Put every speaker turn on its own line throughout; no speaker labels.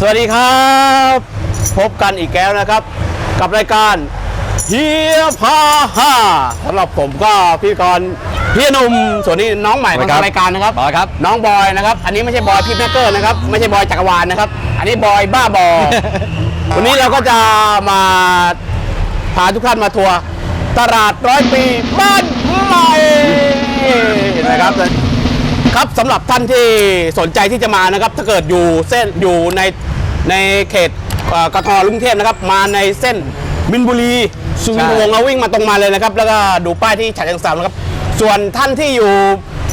สวัสดีครับ พบกันอีกแล้วนะครับ กับรายการเฮียพาห้าสำหรับผมก็พี่กรณ์พี่หนุ่มส่วนนี้น้องใหม่ของทางรายการนะครับ
บอยครับ
น้องบอยนะครับ อันนี้ไม่ใช่บอยพี่แมกเกอร์นะครับ ไม่ใช่บอยจักรวาลนะครับ อันนี้บอยบ้าบอ วันนี้เราก็จะมาพาทุกท่านมาทัวร์ตลาดร้อยปีบ้านใหม่นะครับครับสำหรับท่านที่สนใจที่จะมานะครับ ถ้าเกิดอยู่เส้นอยู่ใน ในเขตเอ่อกทมกรุงเทพนะครับ มาในเส้นมินบุรีสุวินทวงศ์เราวิ่งมาตรงมาเลยนะครับ แล้วก็ดูป้ายที่ฉะเชิงเทรานะครับ ส่วนท่านที่อยู่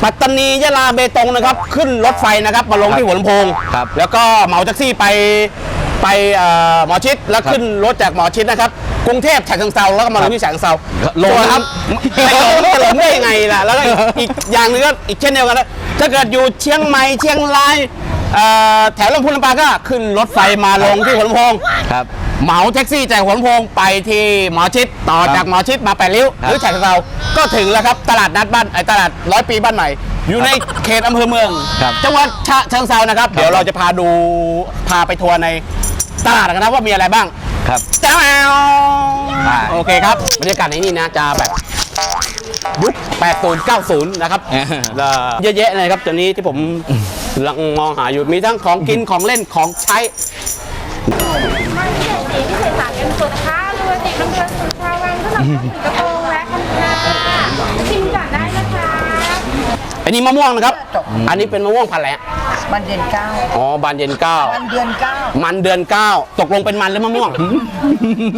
ปัตตานียะลาเบตงนะครับ ขึ้นรถไฟนะครับมาลงที่หัวลำโพง
ครับ
แล้วก็เหมาแท็กซี่ไปไปเอ่อหมอชิดแล้วขึ้นรถจากหมอชิดนะครับกรุงเทพฉะเชิงเทราแล้วก็มาลงที่ฉะเชิงเทรา
ลง
ส่วนครับไม่ลงจะลงได้ยังไงล่ะแล้วก็อีกอีกอย่างหนึงก็อีกเช่นเดียวกันนะถ้าเกิดอยู่เชียงใหม่เชียงราย เอ่อแถวลำพูนลำปางก็ขึ้นรถไฟมาลงที่หัวลำโพง
ครับ
เหมาแท็กซี่จากหัวลำโพงไปที่หมอชิดต่อ
ครับ
จากหมอชิดมาแปดริ้ว
ครับ
หรือฉะเชิงเทราก็ถึงแล้วครับตลาดนัดบ้านไอตลาดร้อยปีบ้านใหม่ อยู่ในเขตอำเภอเมือง
ครับ
จังหวัดฉะเชิงเทรานะครับ เดี๋ยวเราจะพาดูพาไปทัวร์ในตลาดกันนะว่ามีอะไรบ้าง
ครับ
จ้าว
ไป
โอเคครับบรรยากาศในนี่นะจะแบบยุค80 90 นะครับ
เออ
แล้วเยอะแยะเลยครับตอนนี้ที่ผมกำ ลังมองหาอยู่มีทั้งของกินของเล่นของใช้
ไม่ใช่สีที่ใส่สารกันสุดนะคะเรือติดน้ำเรือสุดชาวังก็ทำถึงกระโปรงและคันคาจะชิมก่อนได้นะคะ
อันนี้มะม่วงนะครับ อันนี้เป็นมะม่วงพันธุ์อะไรฮะ
มันเดือนเก้า
อ๋อบานเย็นเก้า
มันเดือนเก้า
มันเดือนเก้าตกลงเป็นมันหรือมะม่วง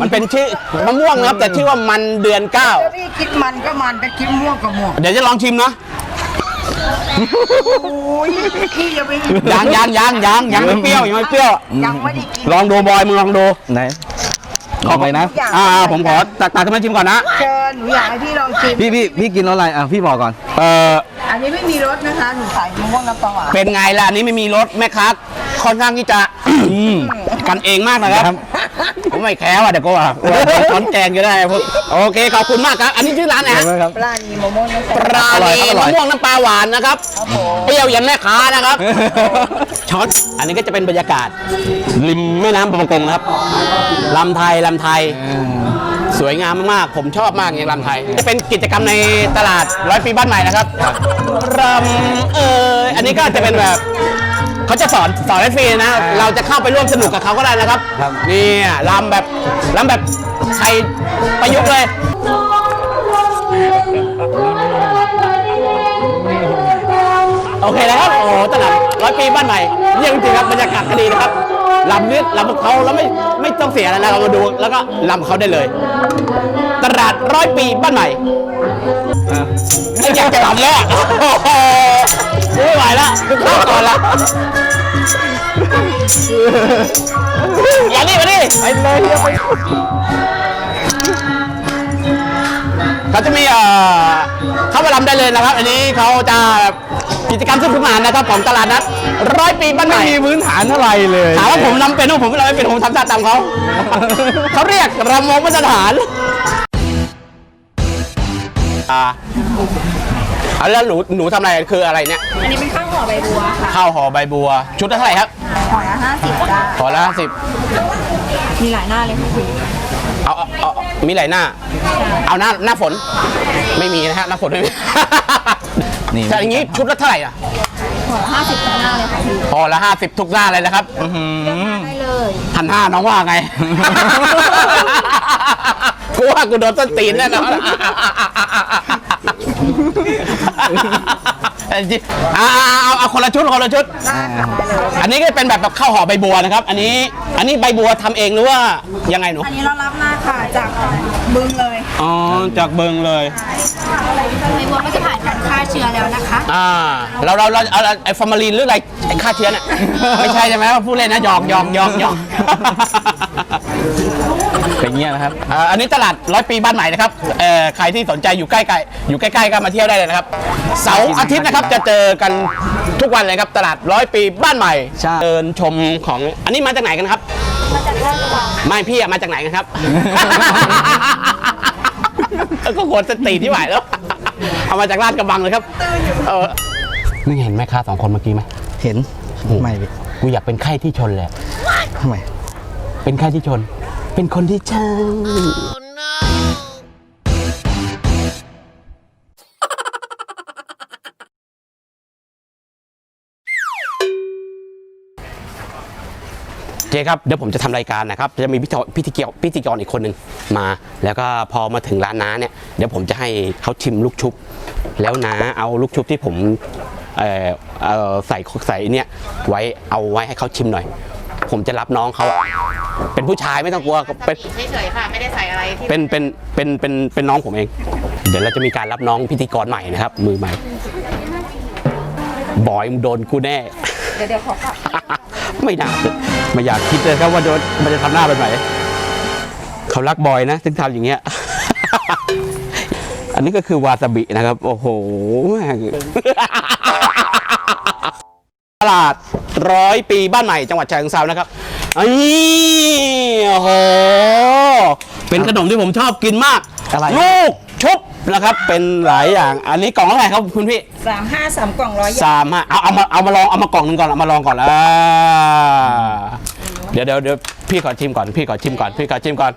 มันเป็นชื่อมะม่วงนะครับ แต่ชื่อว่ามันเดือนเก้า
ถ้าพี่คิดมันก็มันถ้าคิดม่วงก็ม่วง
เดี๋ยวจะลองชิมนะ
โอ้ยพี่อย่าไป
ยังยังยังยังยังไม่เปรี้ยวยังไม่เปรี้ยว
ยังไม่ได้กิน
ลองดูบอยมึงลองดู
ไหนลองไปนะ
อ่าผมขอตักตักขึ้นมาชิมก่อนนะ
เชิญหนูอยากให้พี่ลองชิม
พี่พี่พี่กินรสอะไรอะพี่บอกก่อน
เออ
อันนี้ไม่มีรสนะคะหนูใส่มะม่วงน้ำปลาหวาน
เป็นไงล่ะอันนี้ไม่มีรสแม่ค้าค่อนข้างที่จะกันเองมากนะครับ ผมไม่แคร์ว่ะเดี๋ยวก็ว่าช้อนแกงก็ได้พวกโอเคขอบคุณมากครับ อันนี้ชื่อร้านอะไรฮะ
เห็นไหมครับ
ปลานีมะม่วงน้ำป
ป
ลา
รา
อร่อย
ณี
ครับอร่
มะ
อย
ม่วงน้ำปลาหวานนะครับ
ครับผม
เปรี้ยวยันแม่ค้านะครับช้อนอันนี้ก็จะเป็นบรรยากาศ ริมแม่น้ำบางประกงนะครับลำไทยลำไทย สวยงามมากๆ ผมชอบมากอย่างลำไทย จะเป็นกิจกรรมในตลาดร้อยปีบ้านใหม่นะครับรำเอออันนี้ก็จะเป็นแบบ เขาจะสอนสอนให้ฟรีนะ เราจะเข้าไปร่วมสนุกกับเขาก็ได้นะครับ
ครับ
นี่ลำแบบลำแบบไทยประยุกต์เลย โอเคนะครับ โอ้โหตลาดร้อยปีบ้านใหม่เยี่ยมจริงๆครับบรรยากาศก็ดีนะครับลำนี้ลำเขาแล้วไม่ไม่ต้องเสียอะไรนะเรามาดู แล้วก็ลำเขาได้เลย ตลาดร้อยปีบ้านใหม่ไม่อยากจะลำแล้วอะโอ้โหไม่ไหวแล้วเข้าก่อนละอย่านี่มาดิไปเลยเดี๋ยวไปเขาจะมีเอ่อเข้ามาลำได้เลยนะครับ อันนี้เขาจะ กิจกรรมสนุกสนานนะครับของตลาดนัดร้อยปีบ้านใหม่
ไม่มีพื้นฐานอะไรเลย
ถามว่าผมรำเป็นว่าผมรำไม่เป็นผมทำตาตามเขา เขาเรียกรำวงมาตรฐานอ่าอะแล้วหนูหนูทำอะไรคืออะไรเนี่ย
อันนี้เป็นข้าวห่อใบบัวค่ะ
ข้าวห่อใบบัว ชุดละเท่าไหร่ครับ
ห่อละห้าสิบจ้า
ห่อละห้าสิบ
มีหลายหน้าเลยค่ะคุณ
เอาเอาเอา มีหลายหน้า เอาหน้าหน้าฝน ไม่มีนะฮะหน้าฝนไม่มี
นี่
แต่อย่างนี้ชุดละเท่าไหร่อะ
ห่อห้าสิบหน้าเลยค่ะคุณ
ห่อละห้าสิบทุกหน้าเลยนะครับอื้อหือ
ได้เลย
พันห้าน้องว่าไง กูว่ากูโดนต้นตีนแน่นอนเอาเอาเอาคนละชุดคนละชุด อันนี้ก็เป็นแบบแบบข้าวห่อใบบัวนะครับ อันนี้ อันนี้ใบบัวทำเองหรือว่ายังไงหนู
อันนี้เรารับหน้าค่ะจากบึงเลย
อ๋อ จากเบิงเลย
ใบบัวก็จะผ่านการฆ่าเชื้อแล้วนะคะ
อ่าเราเราเราเอาไอ้ฟอร์มาลีนหรืออะไรไอ้ฆ่าเชื้อเนี่ยไม่ใช่ใช่ไหมว่าผู้เล่นนะหยอกหยอกหยอกหยอก
เป็นเงี้ยนะครับ
อ่าอันนี้ตลาดร้อยปีบ้านใหม่นะครับเอ่อใครที่สนใจอยู่ใกล้ ๆ อยู่ใกล้ๆก็มาเที่ยวได้เลยนะครับ เสาร์อาทิตย์นะครับจะเจอกันทุกวันเลยครับ ตลาดร้อยปีบ้านใหม่
ใช่
เดินชมของอันนี้มาจากไหนกันครับ
มาจากราชวัง
ไม่พี่อะมาจากไหนกันครับ ก็โกนสติที่ไหวแล้วเอา มาจากลาดกระบังเลยครับเออนี่เห็นไหมค้าสองคนเมื่อกี้ไหม
เห็นไม่พี่
กูอยากเป็นไข้ที่ชนเลย
ทำไม
เป็นค่าที่ชน เป็นคนที่ใช่ เจ๊ครับเดี๋ยวผมจะทำรายการนะครับจะมีพิธีพิธีกรพิธีกรอีกคนหนึ่งมา แล้วก็พอมาถึงร้านน้าเนี่ยเดี๋ยวผมจะให้เขาชิมลูกชุบ แล้วน้าเอาลูกชุบที่ผมเอ่อเอ่อใส่ใส่เนี่ยไว้เอาไว้ให้เขาชิมหน่อย ผมจะรับน้องเขาอะเป็นผู้ชายไม่ต้องกลัวเป็น
เฉยๆค่ะไม่ได้ใส่อะไรที่
เป็นเป็นเป็นเป็นเป็นน้องผมเอง เดี๋ยวเราจะมีการรับน้องพิธีกรใหม่นะครับ มือใหม่บอยมึงโดนกูแน่
เดี๋ยวเดี๋ยวขอค่ะ
ไม่น่าจะไม่อยากคิดเลยครับว่าโดนมันจะทำหน้าเป็นไหนเขารักบอยนะถึงทำอย่างเงี้ย อันนี้ก็คือวาซาบินะครับ โอ้โหแม่งตลาดร้อยปีบ้านใหม่จังหวัดฉะเชิงเทรานะครับอันนี้โอ้โห เป็นขนมที่ผมชอบกินมาก
อะไร
ลูกชุบ นะครับเป็นหลายอย่าง อันนี้กล่องเท่าไหร่ครับคุณพี่
สามห้าสามกล่องร้อย
สามฮะเอาเอามาเอามาลองเอามากล่องหนึงก่อนเอามาลองก่อนอ่าเดี๋ยวเดี๋ยวเดี๋ยวพี่ขอชิมก่อนพี่ขอชิมก่อนพี่ขอชิมก่อน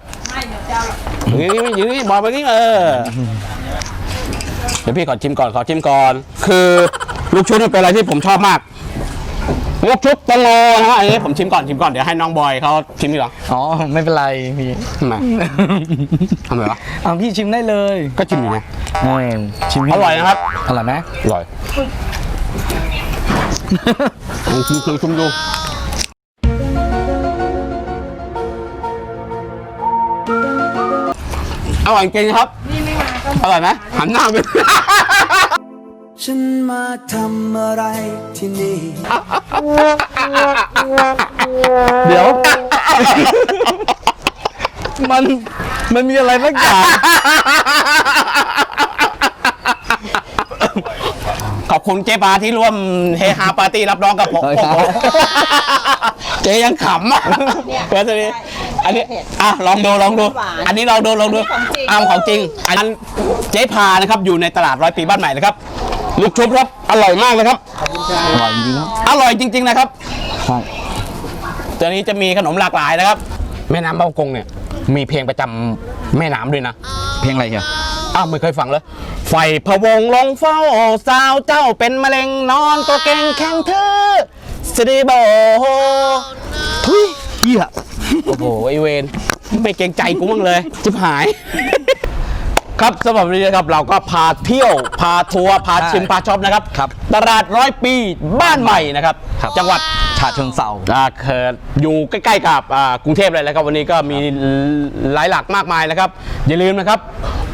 อย่างนี้อย่างนี้บอกไปนี้เออเดี๋ยวพี่ขอชิมก่อนขอชิมก่อน คือลูกชุบมันเป็นอะไรที่ผมชอบมาก ลูกชุบแตงโมนะฮะอันนี้ผมชิมก่อนชิมก่อนเดี๋ยวให้น้องบอยเขาชิมดีกว่า
อ๋อไม่เป็นไรพี่
ทำไมทำไมวะ
เอาพี่ชิมได้เลย
ก็ชิมอยู่นะ
เออชิม
อร่อยนะครับ
อร่อยไหม
อร่อยลองชิมชิมชิมดูอร่อยจริงครับอร่อยไหมหันหน้าไป
ฉันมาทำอะไรที่นี่
เดี๋ยว มันมันมีอะไรสักอย่าง
ขอบคุณเจ๊ปาที่ร่วมเฮฮาปาร์ตี้รับน้องกับผม
เฮ้ยครับ
เจ๊ยังขำอะเพื่อนนี้ อันนี้อะลองดูลองดูอันนี้ลองดูลองดูอ้ามของจริง อันนั้นเจ๊พานะครับอยู่ในตลาดร้อยปีบ้านใหม่นะครับลูกชุบครับอร่อยมากเลยครับ
อร่อยจริงครับ
อร่อยจริง ๆ นะครับ
ใช่
ตัวนี้จะมีขนมหลากหลายนะครับ แม่น้ำเบ้ากงเนี่ย มีเพลงประจำแม่น้ำด้วยนะ
เพลงอะไรเฮีย
อ้าวไม่เคยฟังเลยไฟพะวงลงเฝ้าสาวเจ้าเป็นมะเร็งนอนก็เก่งแข็งทื่อสดีโบทุย
เฮีย
โอ้โห ไอเวนไม่เกรงใจกูมั้งเลย จิบหาย ครับสำหรับวันนี้นะครับเราก็พาเที่ยว พาทัวร์พาชิม พาช็อปนะครับ
ครับ
ตลาดร้อยปีบ้านใหม่นะครับ
ครับ
จังหวัด
ฉะเชิงเซา
อ่าเขินอยู่ใกล้ๆกับอ่ากรุงเทพเลยนะครับวันนี้ก็มีหลายหลักมากมายนะครับ อย่าลืมนะครับ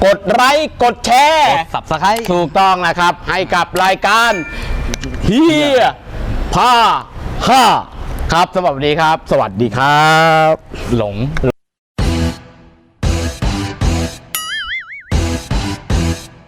กดไลค์กดแชร์
สับสไคร
ถูกต้องนะครับ ให้กับรายการเฮียพาห้า ครับสวัสดีครับ สวัสดีครับ
หลง